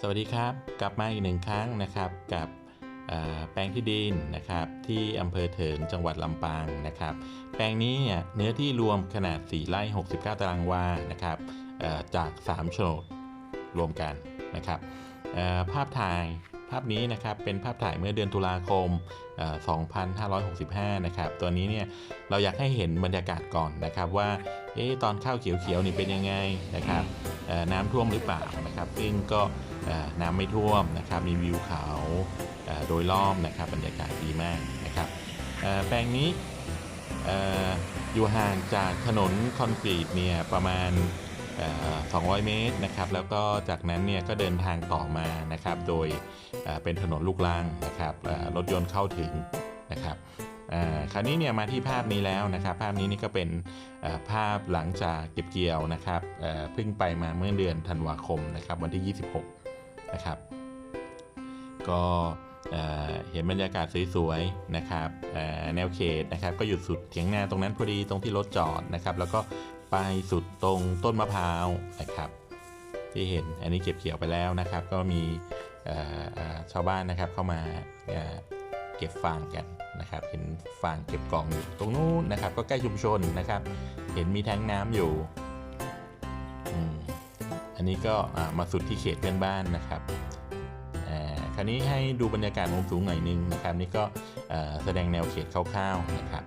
สวัสดีครับ กลับมาอีกหนึ่งครั้งนะครับกับแปลงที่ดินนะครับที่อำเภอเถินจังหวัดลำปางนะครับ แปลงนี้เนื้อที่รวมขนาด 4 ไร่ 69 ตารางวานะครับจาก 3 โฉนดรวมกันนะครับภาพถ่ายภาพนี้นะครับเป็นภาพถ่ายเมื่อเดือนตุลาคมเอ่อ2565 นะครับ ตัวนี้เนี่ยเราอยากให้เห็นบรรยากาศก่อนนะครับว่าเอ๊ะตอนข้าวเขียวๆนี่เป็นยังไงนะครับน้ำท่วมหรือเปล่านะครับ ซึ่งก็ น้ำไม่ท่วมนะครับมีวิวเขาโดยรอบนะครับบรรยากาศดีมากนะครับแปลงนี้อยู่ห่างจากถนนคอนกรีตเนี่ยประมาณเอ่อ200 เมตรนะครับแล้วก็จากนั้นเนี่ยก็เดินทางต่อมานะครับโดยเป็นถนนลูกรังนะครับรถยนต์เข้าถึงนะครับคราวนี้เนี่ยมาที่ภาพนี้แล้วนะครับ ภาพนี้นี่ก็เป็นภาพหลังจากเก็บเกี่ยวนะครับเอ่อเพิ่งไปมาเมื่อเดือนธันวาคมนะครับวันที่ 26 นะครับ ก็เห็นบรรยากาศสวยๆนะครับแนวเขตนะครับก็หยุดสุดเถียงนาตรงนั้นพอดีตรงที่รถจอดนะครับ แล้วก็ไปสุดตรงต้นมะพร้าวนะครับ ที่เห็นอันนี้เก็บเกี่ยวไปแล้วนะครับ ก็มีชาวบ้านนะครับเข้ามาเก็บฟางกันนะครับเห็นฟางเก็บกล่องอยู่ตรงนู้นนะครับ ก็ใกล้ชุมชนนะครับ เห็นมีแทงน้ำอยู่ อันนี้ก็มาสุดที่เขตเพื่อนบ้านนะครับคราวนี้ให้ดูบรรยากาศมุมสูงหน่อยนึงนะครับนี่ก็แสดงแนวเขตคร่าวๆนะครับ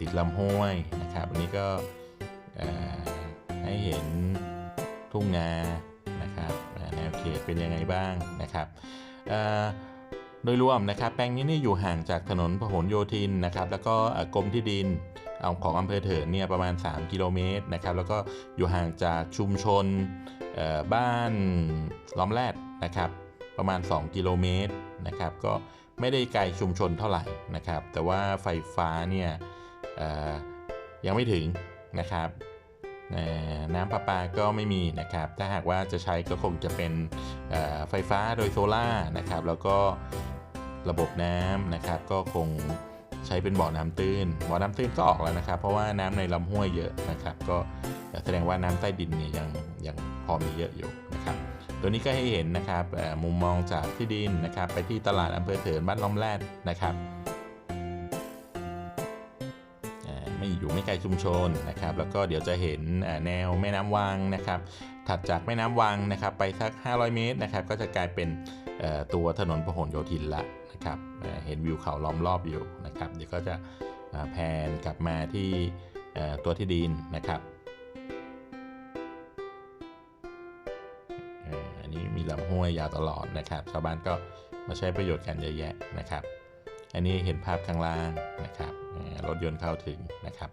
ติดลำห้วยนะครับอันนี้ก็ให้เห็นทุ่งนานะครับแนวเขตเป็นยังไงบ้างนะครับโดยรวมนะครับแปลงนี้นี่อยู่ห่างจากถนนพหลโยธินนะครับแล้วก็กรมที่ดิน ของอำเภอเถินเนี่ยประมาณ 3 กิโลเมตรนะครับแล้วก็อยู่ห่างจากชุมชนบ้านล้อมแรดนะครับประมาณ 2 กิโลเมตรนะครับก็ไม่ได้ไกลชุมชนเท่าไหร่นะครับแต่ว่าไฟฟ้าเนี่ยยังไม่ถึงนะครับน้ำประปาก็ไม่มีนะครับ ถ้าหากว่าจะใช้ก็คงจะเป็นไฟฟ้าโดยโซล่านะครับ แล้วก็ระบบน้ำนะครับ ก็คง ใช้เป็นบ่อน้ำตื้น บ่อน้ำตื้นก็ออกแล้วนะครับ เพราะว่าน้ำในลำห้วยเยอะนะครับ ก็แสดงว่าน้ำใต้ดินเนี่ยยังยังพอมีเยอะอยู่นะครับ ตัวนี้ก็ให้เห็นนะครับมุมมองจากที่ดินนะครับ ไปที่ตลาดอำเภอเถินบ้านล้อมแรดนะครับไม่อยู่ไม่ไกลชุมชนนะครับ แล้วก็เดี๋ยวจะเห็นแนวแม่น้ำวังนะครับ ถัดจากแม่น้ำวังนะครับ ไปสัก 500 เมตรนะครับ ก็จะกลายเป็น ตัวถนนพหลโยธินละนะครับเห็นวิวเขาล้อมรอบอยู่นะครับเดี๋ยวก็จะแพนกลับมาที่ตัวที่ดินนะครับอันนี้มีลำห้วยยาวตลอดนะครับชาวบ้านก็มาใช้ประโยชน์กันเยอะแยะนะครับ อันนี้เห็นภาพข้างล่างนะครับรถยนต์เข้าถึงนะครับ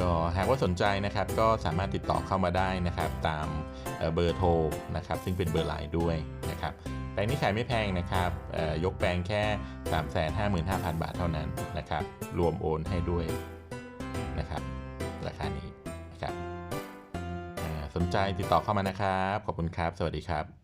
ก็หากว่าสนใจนะครับก็สามารถติดต่อเข้ามาได้นะครับ ตามเบอร์โทรนะครับ ซึ่งเป็นเบอร์ไลน์ด้วยนะครับแปลงนี้ขายไม่แพงนะครับยกแปลงแค่ 355,000 บาทเท่านั้นนะครับ รวมโอนให้ด้วยนะครับราคานี้นะครับสนใจติดต่อเข้ามานะครับ ขอบคุณครับ สวัสดีครับ